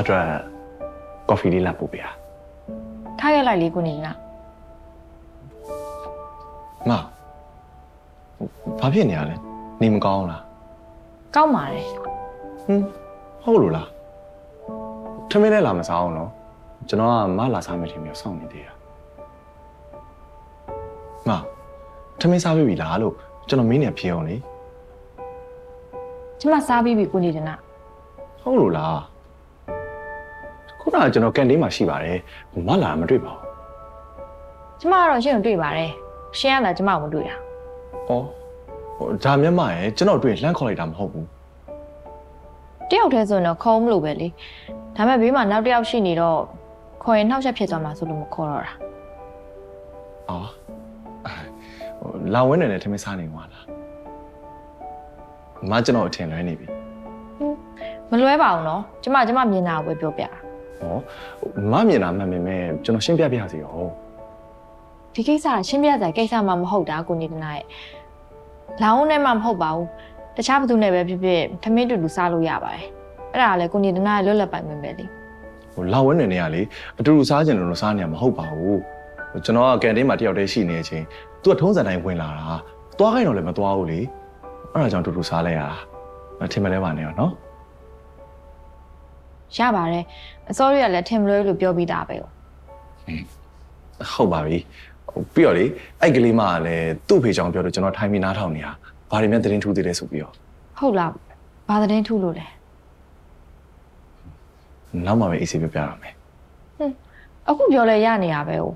အတွက်ကော်ဖီလေးလာပို့ပေးတာထားခဲ့လိုက်လေကိုနေကမဘာဖြစ်နေရလဲနေမကောင်းလားကောက်ပါတယ်ဟင်းဟုတ်လို့လားထမင်းလည်းလာမစားအောင်နော်ကျွန်တော်ကမလာစားမယ်ထင်ပြီးစောင့်နေသေးတာမထမင်းစားပြီလားလို့ကျွန်တော်မင်းနဲ့ဖြေအောင်လေကျမစားပြီးပြီကိုနေတနာ ဟုတ်လို့လားခုနကကျွန်တော်ကန်တင်းမှာရှိပါတယ်မလာတာမတွေ့ပါဘူးကျမကတော့ရှင်းကိုတွေ့ပါတယ်ရှင်းရတာကျမကိုမတွေ့တာဩဟိုဒါမျက်မှန်ရဲ့ကျွန်တော်တွေ့လှမ်းခေါ်လိုက်တာမဟုတ်ဘူးတယောက်တည်းဆိုရင်တော့ခေါ်မလို့ပဲလေဒါပေမဲ့ဘေးမှာနောက်တစ်ယောက်ရှိနေတော့ခေါ်ရင်နှောက်ရက်ဖြစ်သွားမှာဆိုလို့မခေါ်တော့တာအော်ဟိုလာဝင်းနေနဲ့ထမင်းစားနေမှာလားမကျွန်တော်အထင်လွဲနေပြီ မလွဲပါဘူးနော်ကျမကျမမြင်တာကိုပဲပြောပြတာဟောမမြင်တာမှန်ပေမဲ့ကျွန်တော်ရှင်းပြပြစီရောဒီကိစ္စကရှင်းပြကြကိစ္စမှမဟုတ်တာကိုနေတနာရဲ့လောင်းနဲ့မှမဟုတ်ပါဘူးတခြားဘသူနဲ့ပဲဖြစ်ဖြစ်ထမင်းတူတူစားလို့ရပါတယ်အဲ့ဒါကလည်းကိုနေတနာရဲ့လွတ်လပ်ပိုင်ခွင့်ပဲလေဟိုလာဝင်းနေနေကလေအတူတူစားကြတယ်လို့စားနေရမှာမဟုတ်ပါဘူးဟိုကျွန်တော်ကကန်တင်းမှာတယောက်တည်းရှိနေတဲ့အချိန်သူကထုံးစံတိုင်းဝင်လာတာသွားခိုင်းတော့လည်းမသွားဘူးလေအဲ့ဒါကြောင့်တူတူစားလိုက်ရတာအထင်မလဲပါနဲ့ရောနော် ရပါတယ်အစောရကလည်းထင်မလွဲလို့ပြောပြီးသားပဲဟုတ်ပါပြီဟိုပြီးတော့လေအဲ့ကလေးမကလည်းသူ့ဖေချောင်းပြောတော့ကျွန်တော်ထိုင်ပြီးနားထောင်နေတာဘာတွေများသတင်းထူးသေးလဲဆိုပြီးတော့ဟုတ်လားဘာသတင်းထူးလို့လဲနောက်မှပဲအေးဆေးပြပြရမယ်အခုပြောလဲရနေရပဲဟို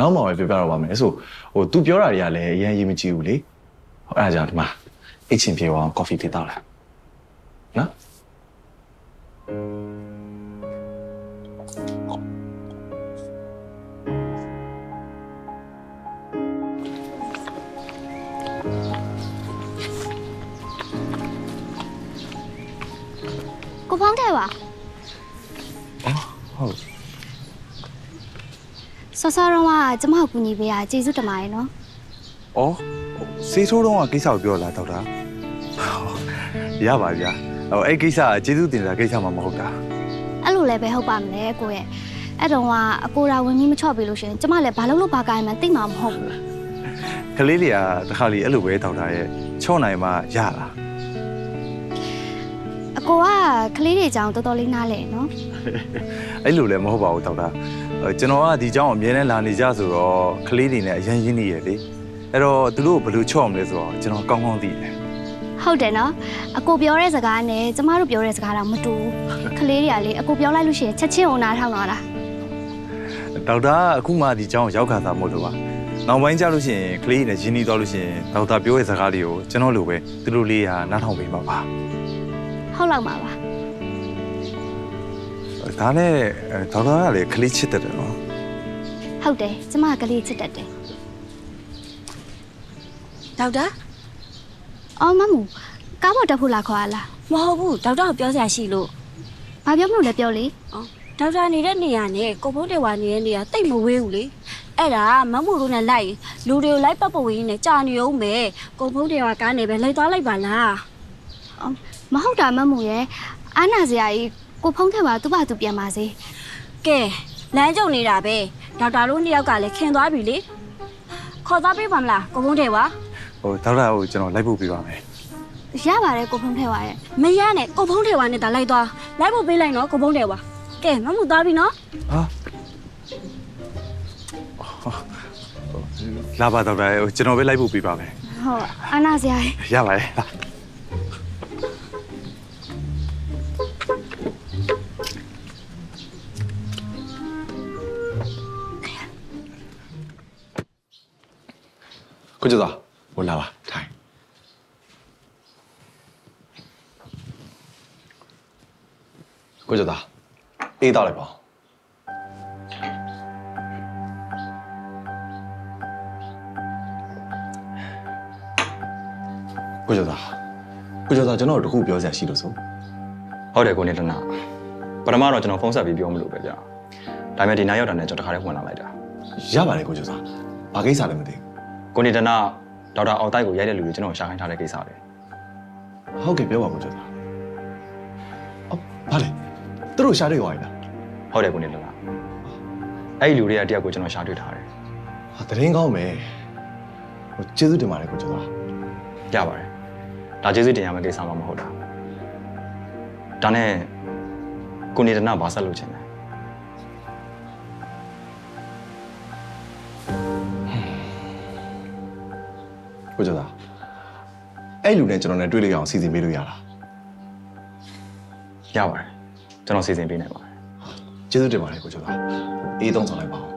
နောက်မှပဲပြပြတော့ပါမယ်ဆိုဟို तू ပြောတာတွေကလည်းအရင်ရေးမကြည့်ဘူးလေဟိုအဲ့ဒါကြောင့်ဒီမှာအိတ်ချင်ပြေအောင်ကော်ဖီလေးတောက်လာနော် ကိုဖောင်းထဲပါဟုတ်ဆောဆောတော့ကကျမကိုကူညီပေးတာကျေးဇူးတင်ပါတယ်နော်။အော်စေးထိုးတော့ကကိစ္စကိုပြောလာတော့တာ။ရပါဗျာ။ ဟိုအဲ့ကိစ္စကကျေးဇူးတင်တာကိစ္စမှမဟုတ်တာ အဲ့လိုလည်းပဲဟုတ်ပါမလဲကိုရဲ့အဲ့တော့ကအကိုရာဝင်ကြီးမချော့ပေးလို့ရှရင်ကျမလည်းဘာလို့လို့ဘာကိုင်းမှသိမှာမဟုတ်ဘူး ။ကလေးလေးကတခါလီအဲ့လိုပဲတောက်တာရဲ့ချော့နိုင်မှရတာ အကိုကကလေးတွေအကြောင်းတော်တော်လေးနားလဲနော် ။အဲ့လိုလည်းမဟုတ်ပါဘူးတောက်တာ။ဟိုကျွန်တော်ကဒီเจ้าအမြဲတမ်းလာနေကြဆိုတော့ကလေးတွေနဲ့အရင်ရင်းနေရလေ။အဲ့တော့သူတို့ကိုဘယ်လိုချော့မလဲဆိုတော့ကျွန်တော်ကောင်းကောင်းသိတယ် ဟုတ်တယ်နော်အကိုပြောတဲ့စကားနဲ့ကျမတို့ပြောတဲ့စကားတော့မတူဘူးခလေးတွေကလေအကိုပြောလိုက်လို့ရှိရင်ချက်ချင်းအောင်နားထောင်လာတာဒေါက်တာအခုမှဒီကျောင်းရောက်ခါသားမို့လို့ပါနောက်ပိုင်းကျလို့ရှိရင်ကလေးနဲ့ရင်းနှီးသွားလို့ရှိရင်ဒေါက်တာပြောတဲ့စကားတွေကိုကျွန်တော်လိုပဲသူတို့လေးကနားထောင်ပေးပါပါဟုတ်လောက်ပါပါဒါနဲ့ဒေါက်တာကလေကလေးချစ်တတ်တယ်နော်ဟုတ်တယ်ကျမကလေးချစ်တတ်တယ်ဒေါက်တာ အော်မမူကားပေါ်တက်ဖို့လာခေါ်ရလားမဟုတ်ဘူးဒေါက်တာကိုပြောစရာရှိလို့ဘာပြောမလို့လဲပြောလေဒေါက်တာနေတဲ့နေရာနဲ့ကိုဖိုးတေဝါနေတဲ့နေရာတိတ်မဝေးဘူးလေအဲ့ဒါမမူတို့နဲ့လိုက်လူတွေကိုလိုက်ပတ်ပတ်ဝေးနေကြာနေအောင်ပဲကိုဖိုးတေဝါကားနေပဲလိုက်သွားလိုက်ပါလားမဟုတ်တာမမူရဲ့အာနာစရာကြီးကိုဖုံးထဲပါသူ့ဘာသူပြန်ပါစေကဲလမ်းကြုံနေတာပဲဒေါက်တာတို့နှစ်ယောက်ကလည်းခင်သွားပြီလေခေါ်သွားပေးပါမလားကိုဖိုးတေဝါ ဟိုဒေါက်တာကိုကျွန်တော်လိုက်ဖို့ပြပါမယ်ရပါတယ်ကိုဖုံးထဲပါရဲ့မရနဲ့ကိုဖိုးတေဝါနဲ့ဒါလိုက်သွားလိုက်ဖို့ပေးလိုက်နော်ကိုဖိုးတေဝါကဲမမူသွားပြီနော်ဟာလာပါဒေါက်တာရေဟိုကျွန်တော်ပဲလိုက်ဖို့ပြပါမယ်ဟုတ်အာနာစရာကြီးရပါတယ်လာကိုကျသွား ဟိုလာပါထိုင်ကိုကျသွားအေးတော့လိုက်ပါကိုကျသွားကိုကျသွားကျွန်တော်တို့တခုပြောစရာရှိလို့ဆိုဟုတ်တယ်ကိုနေတနာပထမတော့ကျွန်တော်ဖုန်းဆက်ပြီးပြောမလို့ပဲဗျာဒါပေမဲ့ဒီနားရောက်တာနဲ့ကျွန်တော်တခါတည်းဝင်လာလိုက်တာရပါတယ်ကိုကျသွားဘာကိစ္စလဲမသိကိုနေတနာ ဒေါက်တာအောင်တိုက်ကိုရိုက်တဲ့လူတွေကျွန်တော်ရှာခိုင်းထားတဲ့ကိစ္စပဲဘူးဟုတ်ကဲ့ပြောပါကိုကျသွားအော်ဘာလဲသူတို့ရှားတွေ့သွားပြီလားဟုတ်တယ်ကိုနေတနာအဲ့ဒီလူတွေကတယောက်ကိုကျွန်တော်ရှာတွေ့ထားတယ်ဟာတရင်ကောင်းမယ်ဟိုကျေးဇူးတင်ပါတယ်ကိုကျော်သားရပါတယ်ဒါကျေးဇူးတင်ရမယ့်ကိစ္စမှမဟုတ်တာဒါနဲ့ကိုနေတနာဘာဆက်လုပ်ချင်လဲ အဲ့လူနဲ့ကျွန်တော်နဲ့တွေ့လို့ရအောင်စီစဉ်ပေးလို့ရလားရပါတယ်ကျွန်တော်စီစဉ်ပေးနိုင်ပါတယ်ကျေးဇူးတင်ပါတယ်ကိုကျော်သားအေးသုံးဆောင်လိုက်ပါဦး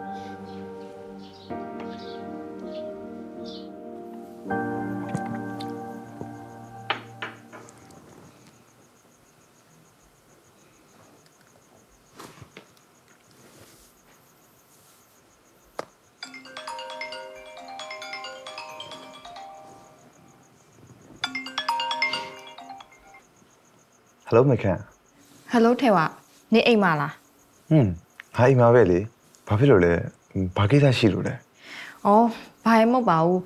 ဟယ်လိုမကန်ဟယ်လိုထေဝနေအိမ်မှာလားဟွန်းဟာအိမ်မှာပဲလေဘာဖြစ်လို့လဲဘာကိစ္စရှိလို့လဲဩဘာမှမဟုတ်ပါဘူး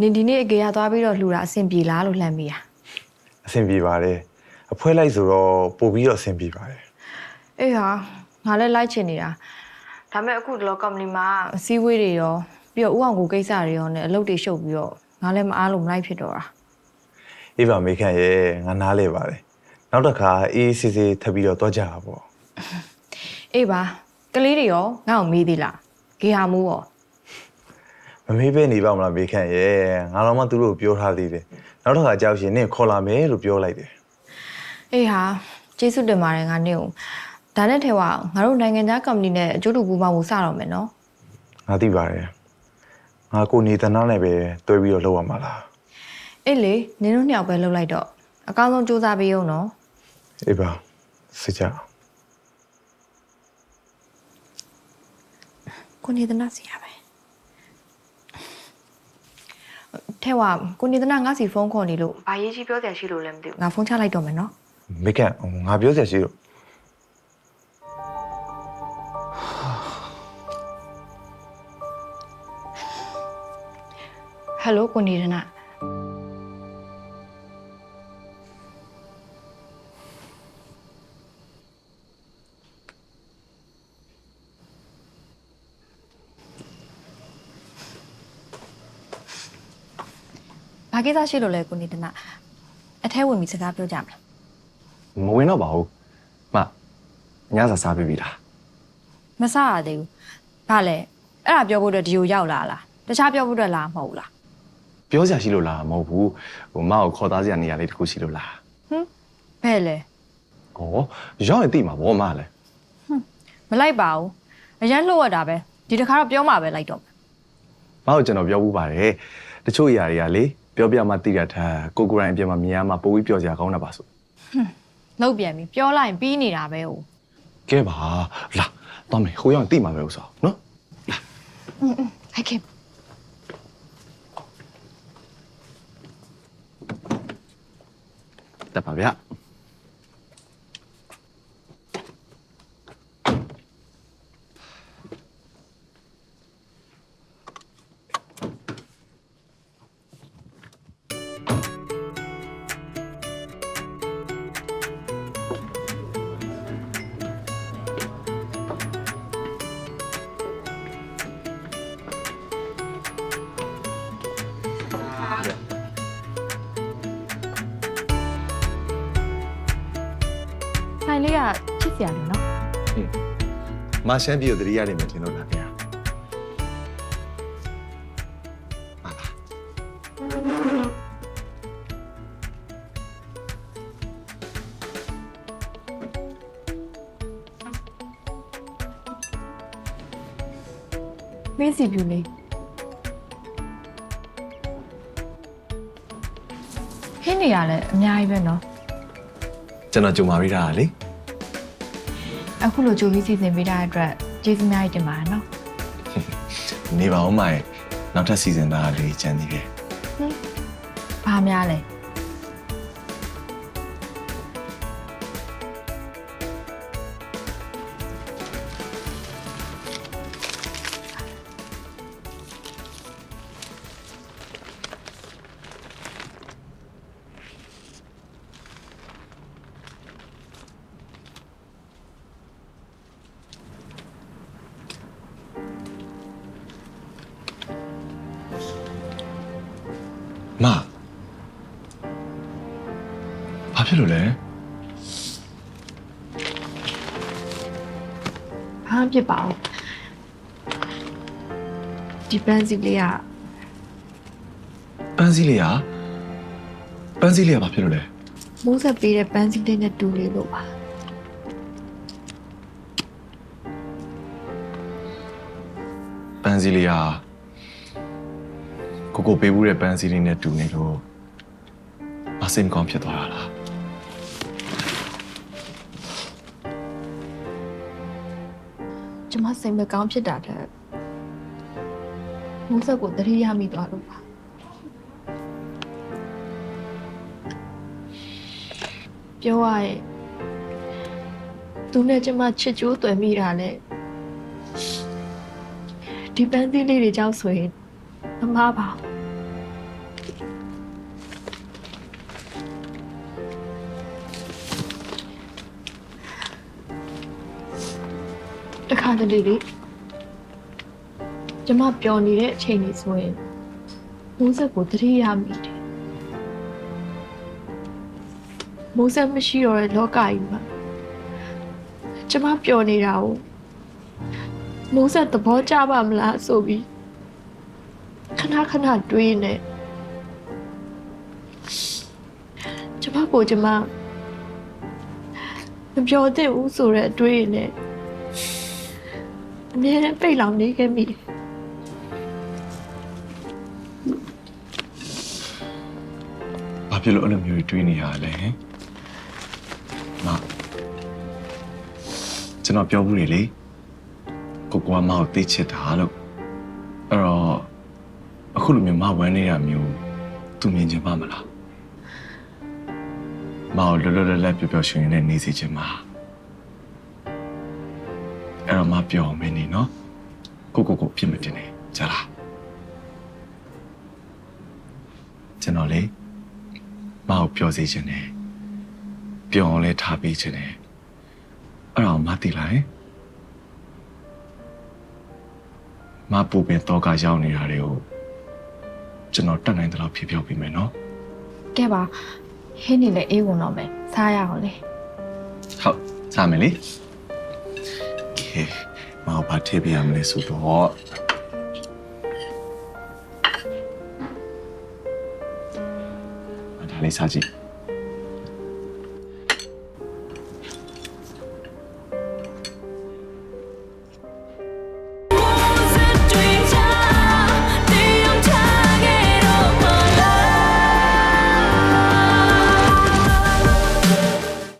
နေဒီနေ့အကေရသွားပြီးတော့လှူတာအဆင်ပြေလားလို့လှမ်းမိတာအဆင်ပြေပါတယ်အဖွဲလိုက်ဆိုတော့ပို့ပြီးတော့အဆင်ပြေပါတယ်အေးဟာငါလည်းလိုက်ချင်နေတာဒါပေမဲ့အခုဒီလိုကုမ္ပဏီမှာအစည်းအဝေးတွေရောပြီးတော့ဥအောင်ကိုကိစ္စတွေရောနဲ့အလုပ်တွေရှုပ်ပြီးတော့ငါလည်းမအားလို့မလိုက်ဖြစ်တော့တာအေးပါမေကန်ရဲ့ငါနားလဲပါတယ် နောက်တစ်ခါအေးအေးဆေးဆေးထပ်ပြီးတော့တော့ကြတာပေါ့အေးပါကလေးတွေရောငါ့ကိုမေးသေးလားဂေဟာမူးရောမမေးပဲနေပါမလားမေကန်ရဲ့ငါတော့မှသူတို့ကိုပြောထားသေးတယ်နောက်တစ်ခါကြောက်ရှင်နင့်ခေါ်လာမယ်လို့ပြောလိုက်တယ်အေးဟာကျေးဇူးတင်ပါတယ်ငါနေကိုဒါနဲ့ထဲကငါတို့နိုင်ငံခြားကုမ္ပဏီနဲ့အကျိုးတူပူးပေါင်းမှုစတော့မယ်နော်ငါသိပါတယ်ငါကိုနေတနာနဲ့ပဲတွဲပြီးတော့လောက်ရမှာလားအေးလေနင်တို့နှစ်ယောက်ပဲလှုပ်လိုက်တော့အကောင်းဆုံးစူးစမ်းပေးအောင်နော် အေးပါစစ်ကြကိုနေသနာစီရပဲထဲကကိုနေသနာငါစီဖုန်းခေါ်နေလို့ဘာရေးကြီးပြောစရာရှိလို့လဲမသိဘူးငါဖုန်းချလိုက်တော့မယ်နော်မေကန်ငါပြောစရာရှိလို့ဟယ်လိုကိုနေသနာ ကိစ္စရှိလို့လဲကိုနေသနာအထဲဝင်ပြီးစကားပြောကြမလားမဝင်တော့ပါဘူးမညစာစားပြီးပြီလားမဆရသေးဘူး။ဘာလဲ။အဲ့ဒါပြောဖို့အတွက်ဒီကိုရောက်လာလား။တခြားပြောဖို့အတွက်လာမဟုတ်ဘူးလားပြောစရာရှိလို့လားမဟုတ်ဘူးဟိုမကိုခေါ်သားစရာနေရာလေးတစ်ခုရှိလို့လား။ဟမ်။ဘယ်လဲဩရောက်ရင်သိမှာဗောမလည်း။မလိုက်ပါဘူး။အရန်လှုပ်ရတာပဲ။ဒီတစ်ခါတော့ပြောမှာပဲလိုက်တော့မယ်မကိုကျွန်တော်ပြောဘူးပါတယ်တချို့အရာတွေကလေ ပြောပြမှသိရတဲ့ကိုကိုယ်တိုင်အပြင်မှာမြင်ရမှပိုပြီးပြောစရာကောင်းတာပါဆို။လှုပ်ပြန်ပြီ။ပြောလိုက်ရင်ပြီးနေတာပဲဟုတ်ကဲပါလာတော့မယ်ဟိုရောက်ရင်သိမှာပဲဥစ္စာနော်။ဟဲ့ခင်တက်ပါဗျ။ ဆိုင်လေးကချစ်စရာလေနော်မရှမ်းပြည်ကိုတတိယနေမယ်ထင်လို့လားဗျာဟာလား။မေးစီပြူလေး။ဟင်းနေရလဲအများကြီးပဲနော်ကျွန်တော်ကြုံပါပြီးတာလေ။ အခုလိုကြိုပြီးစီစဉ်ပေးတဲ့အတွက်ကျေးဇူးအများကြီးတင်ပါတယ်နော်နေပါဦးမရဲ့နောက်ထပ်စီစဉ်တာလေးကြံသေးတယ်။ဘာများလဲ။ ဖြစ်လို့လဲဘာမှဖြစ်ပါဘူးဒီပန်းစည်းလေးကပန်းစည်းလေးကပန်းစည်းလေးကဘာဖြစ်လို့လဲမိုးဆက်ပေးတဲ့ပန်းစည်းလေးနဲ့တူလေးလို့ပါပန်းစည်းလေးကကိုကိုပေးဘူးတဲ့ပန်းစည်းလေးနဲ့တူနေလို့မစိမ်ကောင်းဖြစ်သွားတာလား ကျမစိတ်မကောင်းဖြစ်တာတဲ့မိုးဆက်ကိုတတိယမိသွားလို့ပါပြောရရင်သူနဲ့ကျမချစ်ကြိုးသွယ်မိတာနဲ့ဒီပန်းသီးလေးတွေကြောင့်ဆိုရင်မမပါဘူး တခါတလေလေကျမပျော်နေတဲ့အချိန်ကြီးဆိုရင်မိုးဆက်ကိုတတိယမိတယ်မိုးဆက်မရှိတော့တဲ့လောကကြီးမှာကျမပျော်နေတာကိုမိုးဆက်သဘောကျပါမလားဆိုပြီးခဏခဏတွေးနေကျမကိုကျမမပြောသင့်ဘူးဆိုတဲ့အတွေးနဲ့ အမြဲတမ်းပိတ်လောင်နေခဲ့မိတယ်ဘာဖြစ်လို့အဲ့လိုမျိုးတွေးနေရလဲဟင်မကျွန်တော်ပြောဘူးလေလေကိုကွာမောက်သိချစ်တာလို့အဲ့တော့အခုလိုမျိုးမဝမ်းနေတာမျိုးသူမြင်ချင်ပါမလားမောက်လွတ်လွတ်လပ်လပ်ပျော်ပျော်ရွှင်ရွှင်နဲ့နေစေချင်ပါအဲ့ တော့မပြောမင်းနေနော်ကိုကိုကိုဖြစ်မဖြစ်နေကြလားကျွန်တော်လေမအောင်ပြောစေချင်တယ်ပျော်အောင်လဲထားပေးချင်တယ်အဲ့တော့မသိလိုက်မပူပင်တော့ကရောက်နေတာတွေကိုကျွန်တော်တတ်နိုင်တဲ့လောက်ဖြေပြောပေးမယ်နော်ကဲပါဟင်းနေလေအေးဝင်တော့မယ်စားရအောင်လေဟုတ်စားမယ်လေ ကဲမအောင်ဘာထည့်ပြရမလဲဆိုတော့ဒါလေးစားကြည့်